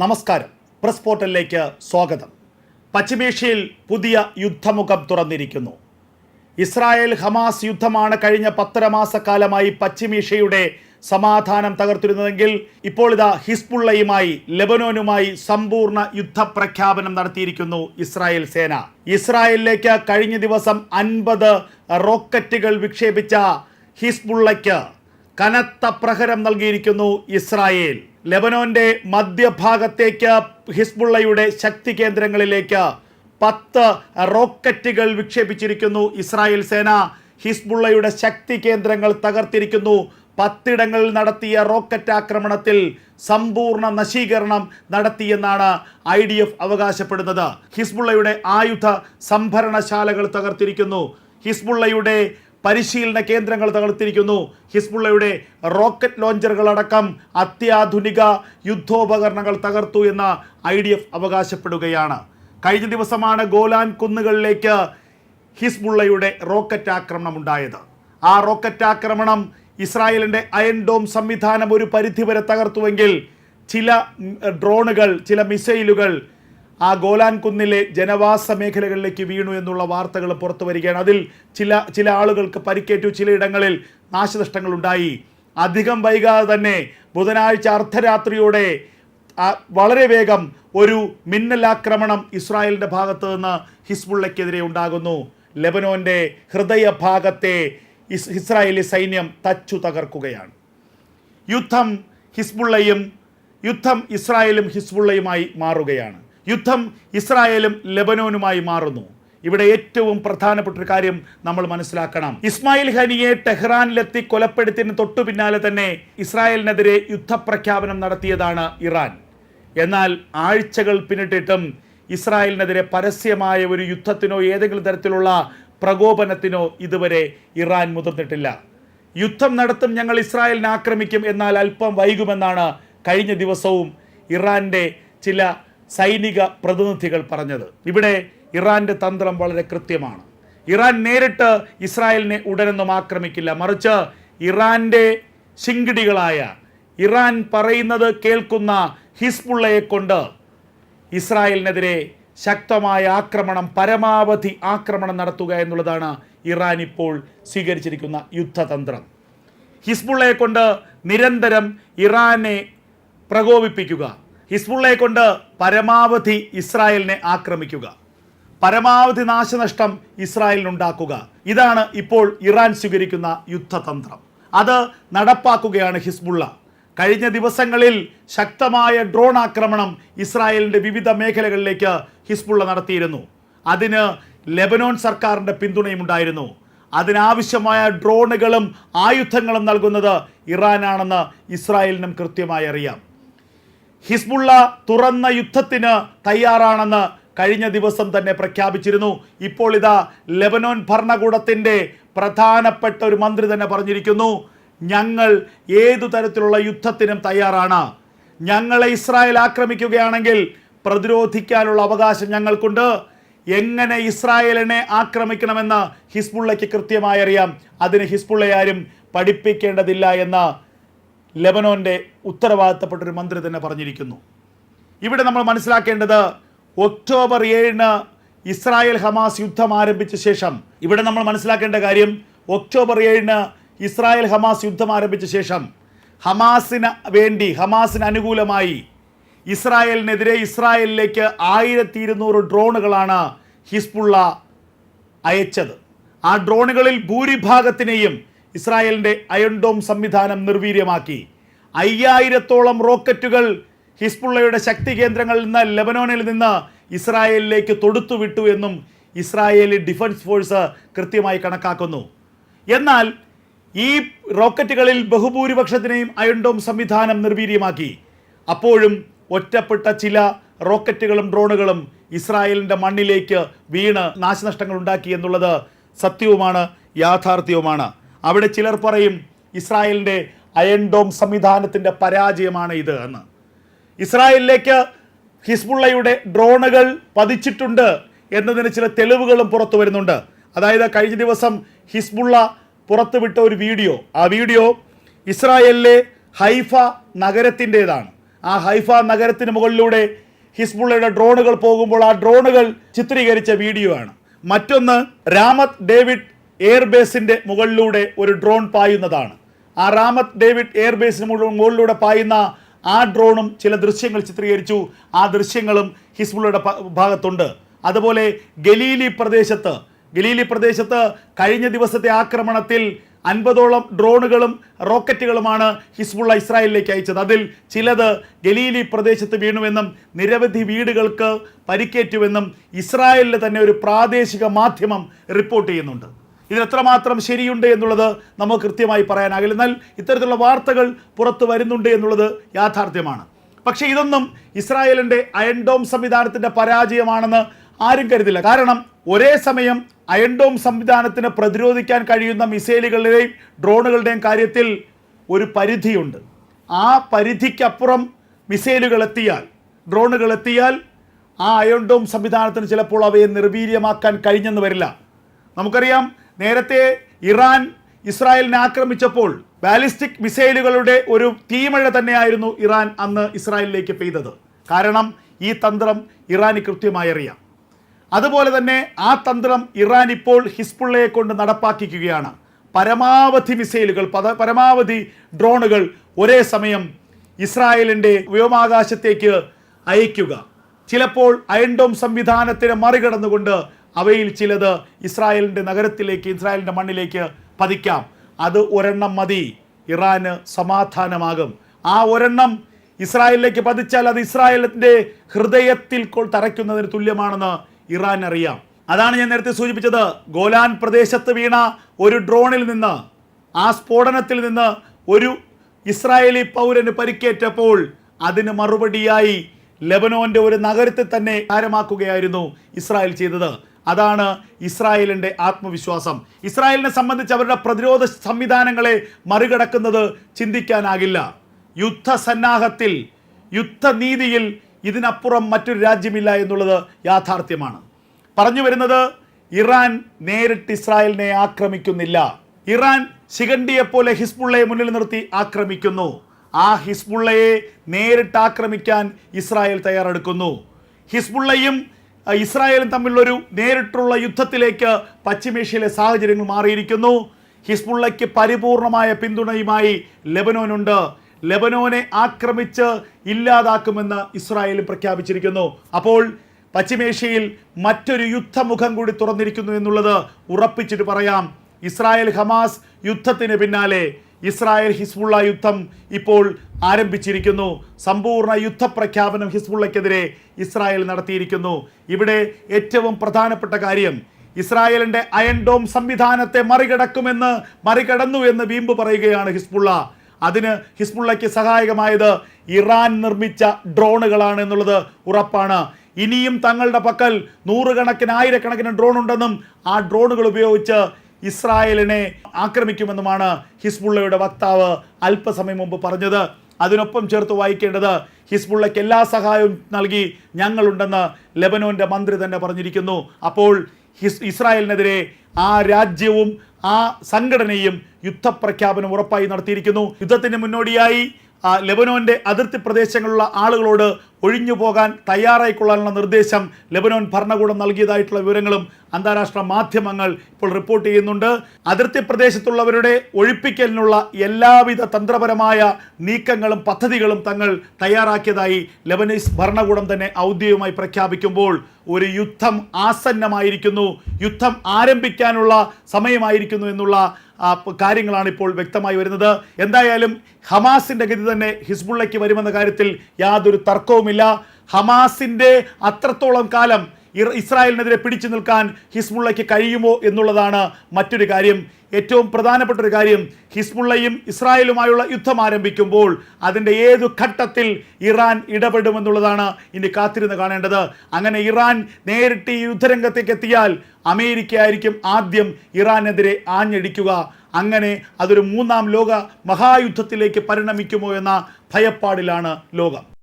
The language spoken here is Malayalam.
നമസ്കാരം. പ്രസ് പോർട്ടലിലേക്ക് സ്വാഗതം. പശ്ചിമേഷ്യയിൽ പുതിയ യുദ്ധമുഖം തുറന്നിരിക്കുന്നു. ഇസ്രായേൽ ഹമാസ് യുദ്ധമാണ് കഴിഞ്ഞ പത്തര മാസക്കാലമായി പശ്ചിമേഷ്യയുടെ സമാധാനം തകർത്തിരുന്നതെങ്കിൽ ഇപ്പോൾ ഇതാ ഹിസ്ബുള്ളയുമായി ലെബനോനുമായി സമ്പൂർണ യുദ്ധപ്രഖ്യാപനം നടത്തിയിരിക്കുന്നു ഇസ്രായേൽ സേന. ഇസ്രായേലിലേക്ക് കഴിഞ്ഞ ദിവസം അൻപത് റോക്കറ്റുകൾ വിക്ഷേപിച്ച ഹിസ്ബുള്ളയ്ക്ക് കനത്ത പ്രഹരം നൽകിയിരിക്കുന്നു ഇസ്രായേൽ. ലെബനോന്റെ മധ്യഭാഗത്തേക്ക് ഹിസ്ബുള്ളയുടെ ശക്തി കേന്ദ്രങ്ങളിലേക്ക് പത്ത് റോക്കറ്റുകൾ വിക്ഷേപിച്ചിരിക്കുന്നു. ഇസ്രായേൽ സേന ഹിസ്ബുള്ളയുടെ ശക്തി കേന്ദ്രങ്ങൾ തകർത്തിരിക്കുന്നു. പത്തിടങ്ങളിൽ നടത്തിയ റോക്കറ്റ് ആക്രമണത്തിൽ സമ്പൂർണ നശീകരണം നടത്തിയെന്നാണ് ഐ ഡി എഫ് അവകാശപ്പെടുന്നത്. ഹിസ്ബുള്ളയുടെ ആയുധ സംഭരണശാലകൾ തകർത്തിരിക്കുന്നു. ഹിസ്ബുള്ളയുടെ പരിശീലന കേന്ദ്രങ്ങൾ തകർത്തിരിക്കുന്നു. ഹിസ്ബുള്ളയുടെ റോക്കറ്റ് ലോഞ്ചറുകൾ അടക്കം അത്യാധുനിക യുദ്ധോപകരണങ്ങൾ തകർത്തു എന്ന് ഐ ഡി എഫ് അവകാശപ്പെടുകയാണ്. കഴിഞ്ഞ ദിവസമാണ് ഗോലാൻ കുന്നുകളിലേക്ക് ഹിസ്ബുള്ളയുടെ റോക്കറ്റ് ആക്രമണം ഉണ്ടായത് ആ റോക്കറ്റ് ആക്രമണം ഇസ്രായേലിന്റെ അയൺ ഡോം സംവിധാനം ഒരു പരിധിവരെ തകർത്തുവെങ്കിൽ ചില ഡ്രോണുകൾ ചില മിസൈലുകൾ ആ ഗോലാൻ കുന്നിലെ ജനവാസ മേഖലകളിലേക്ക് വീണു എന്നുള്ള വാർത്തകൾ പുറത്തു വരികയാണ്. അതിൽ ചില ചില ആളുകൾക്ക് പരിക്കേറ്റു. ചിലയിടങ്ങളിൽ നാശനഷ്ടങ്ങൾ ഉണ്ടായി അധികം വൈകാതെ തന്നെ ബുധനാഴ്ച അർദ്ധരാത്രിയോടെ വളരെ വേഗം ഒരു മിന്നലാക്രമണം ഇസ്രായേലിന്റെ ഭാഗത്ത് നിന്ന് ഹിസ്ബുള്ളയ്ക്കെതിരെ ഉണ്ടാകുന്നു. ലെബനോന്റെ ഹൃദയഭാഗത്തെ ഇസ് ഇസ്രായേലി സൈന്യം തച്ചു തകർക്കുകയാണ്. യുദ്ധം ഹിസ്ബുള്ളയും യുദ്ധം ഇസ്രായേലും ഹിസ്ബുള്ളയുമായി മാറുകയാണ്. യുദ്ധം ഇസ്രായേലും ലെബനോനുമായി മാറുന്നു. ഇവിടെ ഏറ്റവും പ്രധാനപ്പെട്ട ഒരു കാര്യം നമ്മൾ മനസ്സിലാക്കണം. ഇസ്മായിൽ ഹനിയെ ടെഹ്റാനിലെത്തി കൊലപ്പെടുത്തിന് തൊട്ടു പിന്നാലെ തന്നെ ഇസ്രായേലിനെതിരെ യുദ്ധപ്രഖ്യാപനം നടത്തിയതാണ് ഇറാൻ. എന്നാൽ ആഴ്ചകൾ പിന്നിട്ടിട്ടും ഇസ്രായേലിനെതിരെ പരസ്യമായ ഒരു യുദ്ധത്തിനോ ഏതെങ്കിലും തരത്തിലുള്ള പ്രകോപനത്തിനോ ഇതുവരെ ഇറാൻ മുതിർന്നിട്ടില്ല. യുദ്ധം നടത്തും ഞങ്ങൾ ഇസ്രായേലിനെ ആക്രമിക്കും എന്നാൽ അല്പം വൈകുമെന്നാണ് കഴിഞ്ഞ ദിവസവും ഇറാന്റെ ചില സൈനിക പ്രതിനിധികൾ പറഞ്ഞത്. ഇവിടെ ഇറാന്റെ തന്ത്രം വളരെ കൃത്യമാണ്. ഇറാൻ നേരിട്ട് ഇസ്രായേലിനെ ഉടനൊന്നും ആക്രമിക്കില്ല. മറിച്ച് ഇറാന്റെ ശിങ്കിടികളായ ഇറാൻ പറയുന്നത് കേൾക്കുന്ന ഹിസ്ബുള്ളയെ കൊണ്ട് ഇസ്രായേലിനെതിരെ ശക്തമായ ആക്രമണം പരമാവധി ആക്രമണം നടത്തുക എന്നുള്ളതാണ് ഇറാൻ ഇപ്പോൾ സ്വീകരിച്ചിരിക്കുന്ന യുദ്ധതന്ത്രം. ഹിസ്ബുള്ളയെ കൊണ്ട് നിരന്തരം ഇറാനെ പ്രകോപിപ്പിക്കുക ഹിസ്ബുള്ളയെ കൊണ്ട് പരമാവധി ഇസ്രായേലിനെ ആക്രമിക്കുക. പരമാവധി നാശനഷ്ടം ഇസ്രായേലിനുണ്ടാക്കുക. ഇതാണ് ഇപ്പോൾ ഇറാൻ സ്വീകരിക്കുന്ന യുദ്ധതന്ത്രം. അത് നടപ്പാക്കുകയാണ് ഹിസ്ബുള്ള. കഴിഞ്ഞ ദിവസങ്ങളിൽ ശക്തമായ ഡ്രോൺ ആക്രമണം ഇസ്രായേലിന്റെ വിവിധ മേഖലകളിലേക്ക് ഹിസ്ബുള്ള നടത്തിയിരുന്നു. അതിന് ലെബനോൺ സർക്കാരിന്റെ പിന്തുണയും ഉണ്ടായിരുന്നു. അതിനാവശ്യമായ ഡ്രോണുകളും ആയുധങ്ങളും നൽകുന്നത് ഇറാനാണെന്ന് ഇസ്രായേലിനും കൃത്യമായി അറിയാം. ഹിസ്ബുള്ള തുറന്ന യുദ്ധത്തിന് തയ്യാറാണെന്ന് കഴിഞ്ഞ ദിവസം തന്നെ പ്രഖ്യാപിച്ചിരുന്നു. ഇപ്പോൾ ഇതാ ലെബനോൻ ഭരണകൂടത്തിന്റെ പ്രധാനപ്പെട്ട ഒരു മന്ത്രി തന്നെ പറഞ്ഞിരിക്കുന്നു. ഞങ്ങൾ ഏതു തരത്തിലുള്ള യുദ്ധത്തിനും തയ്യാറാണ്. ഞങ്ങളെ ഇസ്രായേൽ ആക്രമിക്കുകയാണെങ്കിൽ പ്രതിരോധിക്കാനുള്ള അവകാശം ഞങ്ങൾക്കുണ്ട്. എങ്ങനെ ഇസ്രായേലിനെ ആക്രമിക്കണമെന്ന് ഹിസ്ബുള്ളയ്ക്ക് കൃത്യമായി അറിയാം. അതിന് ഹിസ്ബുള്ള ആരും പഠിപ്പിക്കേണ്ടതില്ല എന്ന് ലെബനോന്റെ ഉത്തരവാദിത്തപ്പെട്ട ഒരു മന്ത്രി തന്നെ പറഞ്ഞിരിക്കുന്നു. ഇവിടെ നമ്മൾ മനസ്സിലാക്കേണ്ടത് ഒക്ടോബർ ഏഴിന് ഇസ്രായേൽ ഹമാസ് യുദ്ധം ആരംഭിച്ച ശേഷം ഇവിടെ നമ്മൾ മനസ്സിലാക്കേണ്ട കാര്യം ഒക്ടോബർ ഏഴിന് ഇസ്രായേൽ ഹമാസ് യുദ്ധം ആരംഭിച്ച ശേഷം ഹമാസിന് വേണ്ടി ഹമാസിന് അനുകൂലമായി ഇസ്രായേലിനെതിരെ ഇസ്രായേലിലേക്ക് ആയിരത്തി ഇരുന്നൂറ് ഡ്രോണുകളാണ് ഹിസ്ബുള്ള അയച്ചത്. ആ ഡ്രോണുകളിൽ ഭൂരിഭാഗത്തിനെയും ഇസ്രായേലിന്റെ അയൺഡോം സംവിധാനം നിർവീര്യമാക്കി. അയ്യായിരത്തോളം റോക്കറ്റുകൾ ഹിസ്ബുള്ളയുടെ ശക്തി കേന്ദ്രങ്ങളിൽ നിന്ന് ലെബനോണിൽ നിന്ന് ഇസ്രായേലിലേക്ക് തൊടുത്തുവിട്ടു എന്നും ഇസ്രായേലി ഡിഫൻസ് ഫോഴ്സ് കൃത്യമായി കണക്കാക്കുന്നു. എന്നാൽ ഈ റോക്കറ്റുകളിൽ ബഹുഭൂരിപക്ഷത്തിനെയും അയൺഡോം സംവിധാനം നിർവീര്യമാക്കി. അപ്പോഴും ഒറ്റപ്പെട്ട ചില റോക്കറ്റുകളും ഡ്രോണുകളും ഇസ്രായേലിന്റെ മണ്ണിലേക്ക് വീണ് നാശനഷ്ടങ്ങൾ ഉണ്ടാക്കി എന്നുള്ളത് സത്യവുമാണ് യാഥാർത്ഥ്യവുമാണ്. അവിടെ ചിലർ പറയും ഇസ്രായേലിന്റെ അയൺഡോം സംവിധാനത്തിന്റെ പരാജയമാണ് ഇത് എന്ന്. ഇസ്രായേലിലേക്ക് ഹിസ്ബുള്ളയുടെ ഡ്രോണുകൾ പതിച്ചിട്ടുണ്ട് എന്നതിന് ചില തെളിവുകളും പുറത്തു വരുന്നുണ്ട്. അതായത് കഴിഞ്ഞ ദിവസം ഹിസ്ബുള്ള പുറത്തുവിട്ട ഒരു വീഡിയോ. ആ വീഡിയോ ഇസ്രായേലിലെ ഹൈഫ നഗരത്തിന്റെതാണ്. ആ ഹൈഫ നഗരത്തിന് മുകളിലൂടെ ഹിസ്ബുള്ളയുടെ ഡ്രോണുകൾ പോകുമ്പോൾ ആ ഡ്രോണുകൾ ചിത്രീകരിച്ച വീഡിയോ ആണ് മറ്റൊന്ന് രാമത് ഡേവിഡ് എയർബേസിന്റെ മുകളിലൂടെ ഒരു ഡ്രോൺ പായുന്നതാണ്. ആ റാമത്ത് ഡേവിഡ് എയർബേസിന് മുകളിലൂടെ പായുന്ന ആ ഡ്രോണും ചില ദൃശ്യങ്ങൾ ചിത്രീകരിച്ചു. ആ ദൃശ്യങ്ങളും ഹിസ്ബുള്ളയുടെ ഭാഗത്തുണ്ട്. അതുപോലെ ഗലീലി പ്രദേശത്ത് ഗലീലി പ്രദേശത്ത് കഴിഞ്ഞ ദിവസത്തെ ആക്രമണത്തിൽ അൻപതോളം ഡ്രോണുകളും റോക്കറ്റുകളുമാണ് ഹിസ്ബുള്ള ഇസ്രായേലിലേക്ക് അയച്ചത്. അതിൽ ചിലത് ഗലീലി പ്രദേശത്ത് വീണുവെന്നും നിരവധി വീടുകൾക്ക് പരിക്കേറ്റുവെന്നും ഇസ്രായേലിലെ തന്നെ ഒരു പ്രാദേശിക മാധ്യമം റിപ്പോർട്ട് ചെയ്യുന്നുണ്ട്. ഇതിൽ എത്രമാത്രം ശരിയുണ്ട് എന്നുള്ളത് നമുക്ക് കൃത്യമായി പറയാനാകില്ല. എന്നാൽ ഇത്തരത്തിലുള്ള വാർത്തകൾ പുറത്തു വരുന്നുണ്ട് എന്നുള്ളത് യാഥാർത്ഥ്യമാണ്. പക്ഷേ ഇതൊന്നും ഇസ്രായേലിന്റെ അയൺഡോം സംവിധാനത്തിന്റെ പരാജയമാണെന്ന് ആരും കരുതില്ല. കാരണം ഒരേ സമയം അയൺഡോം സംവിധാനത്തിന് പ്രതിരോധിക്കാൻ കഴിയുന്ന മിസൈലുകളുടെയും ഡ്രോണുകളുടെയും കാര്യത്തിൽ ഒരു പരിധിയുണ്ട്. ആ പരിധിക്കപ്പുറം മിസൈലുകൾ എത്തിയാൽ ഡ്രോണുകൾ എത്തിയാൽ ആ അയൺഡോം സംവിധാനത്തിന് ചിലപ്പോൾ അവയെ നിർവീര്യമാക്കാൻ കഴിഞ്ഞെന്ന് വരില്ല. നമുക്കറിയാം നേരത്തെ ഇറാൻ ഇസ്രായേലിനെ ആക്രമിച്ചപ്പോൾ ബാലിസ്റ്റിക് മിസൈലുകളുടെ ഒരു തീമഴ തന്നെയായിരുന്നു ഇറാൻ അന്ന് ഇസ്രായേലിലേക്ക് പെയ്തത്. കാരണം ഈ തന്ത്രം ഇറാന് കൃത്യമായി അറിയാം. അതുപോലെ തന്നെ ആ തന്ത്രം ഇറാൻ ഇപ്പോൾ ഹിസ്ബുള്ളയെ കൊണ്ട് നടപ്പാക്കിക്കുകയാണ്. പരമാവധി മിസൈലുകൾ പത പരമാവധി ഡ്രോണുകൾ ഒരേ സമയം ഇസ്രായേലിന്റെ വ്യോമാകാശത്തേക്ക് അയക്കുക ചിലപ്പോൾ അയൺഡോം സംവിധാനത്തിനെ മറികടന്നുകൊണ്ട് അവയിൽ ചിലത് ഇസ്രായേലിന്റെ നഗരത്തിലേക്ക് ഇസ്രായേലിന്റെ മണ്ണിലേക്ക് പതിക്കാം. അത് ഒരെണ്ണം മതി. ഇറാന് സമാധാനമാകും. ആ ഒരെണ്ണം ഇസ്രായേലിലേക്ക് പതിച്ചാൽ അത് ഇസ്രായേലിന്റെ ഹൃദയത്തിൽ തറയ്ക്കുന്നതിന് തുല്യമാണെന്ന് ഇറാൻ അറിയാം അതാണ് ഞാൻ നേരത്തെ സൂചിപ്പിച്ചത്. ഗോലാൻ പ്രദേശത്ത് വീണ ഒരു ഡ്രോണിൽ നിന്ന് ആ സ്ഫോടനത്തിൽ നിന്ന് ഒരു ഇസ്രായേലി പൗരന് പരിക്കേറ്റപ്പോൾ അതിന് മറുപടിയായി ലെബനോന്റെ ഒരു നഗരത്തെ തന്നെ കാര്യമാക്കുകയായിരുന്നു ഇസ്രായേൽ ചെയ്തത്. അതാണ് ഇസ്രായേലിന്റെ ആത്മവിശ്വാസം. ഇസ്രായേലിനെ സംബന്ധിച്ച് അവരുടെ പ്രതിരോധ സംവിധാനങ്ങളെ മറികടക്കുന്നത് ചിന്തിക്കാനാകില്ല. യുദ്ധസന്നാഹത്തിൽ യുദ്ധനീതിയിൽ ഇതിനപ്പുറം മറ്റൊരു രാജ്യമില്ല എന്നുള്ളത് യാഥാർത്ഥ്യമാണ്. പറഞ്ഞു വരുന്നത് ഇറാൻ നേരിട്ട് ഇസ്രായേലിനെ ആക്രമിക്കുന്നില്ല. ഇറാൻ ശിഖണ്ഡിയെ പോലെ ഹിസ്ബുള്ളയെ മുന്നിൽ നിർത്തി ആക്രമിക്കുന്നു. ആ ഹിസ്ബുള്ളയെ നേരിട്ട് ആക്രമിക്കാൻ ഇസ്രായേൽ തയ്യാറെടുക്കുന്നു. ഹിസ്ബുള്ളയും ഇസ്രായേലും തമ്മിലുള്ളൊരു നേരിട്ടുള്ള യുദ്ധത്തിലേക്ക് പശ്ചിമേഷ്യയിലെ സാഹചര്യങ്ങൾ മാറിയിരിക്കുന്നു. ഹിസ്ബുള്ളയ്ക്ക് പരിപൂർണമായ പിന്തുണയുമായി ലെബനോനുണ്ട്. ലെബനോനെ ആക്രമിച്ച് ഇല്ലാതാക്കുമെന്ന് ഇസ്രായേൽ പ്രഖ്യാപിച്ചിരിക്കുന്നു. അപ്പോൾ പശ്ചിമേഷ്യയിൽ മറ്റൊരു യുദ്ധമുഖം കൂടി തുറന്നിരിക്കുന്നു എന്നുള്ളത് ഉറപ്പിച്ചിട്ട് പറയാം. ഇസ്രായേൽ ഹമാസ് യുദ്ധത്തിന് പിന്നാലെ ഇസ്രായേൽ ഹിസ്ബുള്ള യുദ്ധം ഇപ്പോൾ ആരംഭിച്ചിരിക്കുന്നു. സമ്പൂർണ യുദ്ധപ്രഖ്യാപനം ഹിസ്ബുള്ളയ്ക്കെതിരെ ഇസ്രായേൽ നടത്തിയിരിക്കുന്നു. ഇവിടെ ഏറ്റവും പ്രധാനപ്പെട്ട കാര്യം ഇസ്രായേലിന്റെ അയൺ ഡോം സംവിധാനത്തെ മറികടക്കുമെന്ന് മറികടന്നു എന്ന് വീമ്പ് പറയുകയാണ് ഹിസ്ബുള്ള. അതിന് ഹിസ്ബുള്ളയ്ക്ക് സഹായകമായത് ഇറാൻ നിർമ്മിച്ച ഡ്രോണുകളാണ് എന്നുള്ളത് ഉറപ്പാണ്. ഇനിയും തങ്ങളുടെ പക്കൽ നൂറുകണക്കിന് ആയിരക്കണക്കിന് ഡ്രോൺ ഉണ്ടെന്നും ആ ഡ്രോണുകൾ ഉപയോഗിച്ച് ഇസ്രായേലിനെ ആക്രമിക്കുമെന്നുമാണ് ഹിസ്ബുള്ളയുടെ വക്താവ് അല്പസമയം മുമ്പ് പറഞ്ഞത്. അതിനൊപ്പം ചേർത്ത് വായിക്കേണ്ടത് ഹിസ്ബുള്ളയ്ക്ക് എല്ലാ സഹായവും നൽകി ഞങ്ങളുണ്ടെന്ന് ലെബനോന്റെ മന്ത്രി തന്നെ പറഞ്ഞിരിക്കുന്നു. അപ്പോൾ ഹിസ് ഇസ്രായേലിനെതിരെ ആ രാജ്യവും ആ സംഘടനയും യുദ്ധപ്രഖ്യാപനം ഉറപ്പായി നടത്തിയിരിക്കുന്നു. യുദ്ധത്തിന് മുന്നോടിയായി ലെബനോന്റെ അതിർത്തി പ്രദേശങ്ങളിലുള്ള ആളുകളോട് ഒഴിഞ്ഞു പോകാൻ തയ്യാറായിക്കൊള്ളാനുള്ള നിർദ്ദേശം ലെബനോൻ ഭരണകൂടം നൽകിയതായിട്ടുള്ള വിവരങ്ങളും അന്താരാഷ്ട്ര മാധ്യമങ്ങൾ ഇപ്പോൾ റിപ്പോർട്ട് ചെയ്യുന്നുണ്ട്. അതിർത്തി പ്രദേശത്തുള്ളവരുടെ ഒഴിപ്പിക്കലിനുള്ള എല്ലാവിധ തന്ത്രപരമായ നീക്കങ്ങളും പദ്ധതികളും തങ്ങൾ തയ്യാറാക്കിയതായി ലെബനീസ് ഭരണകൂടം തന്നെ ഔദ്യോഗികമായി പ്രഖ്യാപിക്കുമ്പോൾ ഒരു യുദ്ധം ആസന്നമായിരിക്കുന്നു. യുദ്ധം ആരംഭിക്കാനുള്ള സമയമായിരിക്കുന്നു എന്നുള്ള കാര്യങ്ങളാണ് ഇപ്പോൾ വ്യക്തമായി വരുന്നത്. എന്തായാലും ഹമാസിന്റെ ഗതി തന്നെ ഹിസ്ബുള്ളയ്ക്ക് വരുമെന്ന കാര്യത്തിൽ യാതൊരു തർക്കവുമില്ല. ഹമാസിന്റെ അത്രത്തോളം കാലം ഇസ്രായേലിനെതിരെ പിടിച്ചു നിൽക്കാൻ ഹിസ്ബുള്ളയ്ക്ക് കഴിയുമോ എന്നുള്ളതാണ് മറ്റൊരു കാര്യം. ഏറ്റവും പ്രധാനപ്പെട്ട ഒരു കാര്യം ഹിസ്ബുള്ളയും ഇസ്രായേലുമായുള്ള യുദ്ധം ആരംഭിക്കുമ്പോൾ അതിന്റെ ഏതു ഘട്ടത്തിൽ ഇറാൻ ഇടപെടുമെന്നുള്ളതാണ് ഇനി കാത്തിരുന്ന് കാണേണ്ടത്. അങ്ങനെ ഇറാൻ നേരിട്ട് ഈ യുദ്ധരംഗത്തേക്ക് എത്തിയാൽ അമേരിക്ക ആയിരിക്കും ആദ്യം ഇറാനെതിരെ ആഞ്ഞടിക്കുക. അങ്ങനെ അതൊരു മൂന്നാം ലോക മഹായുദ്ധത്തിലേക്ക് പരിണമിക്കുമോ എന്ന ഭയപ്പാടിലാണ് ലോകം.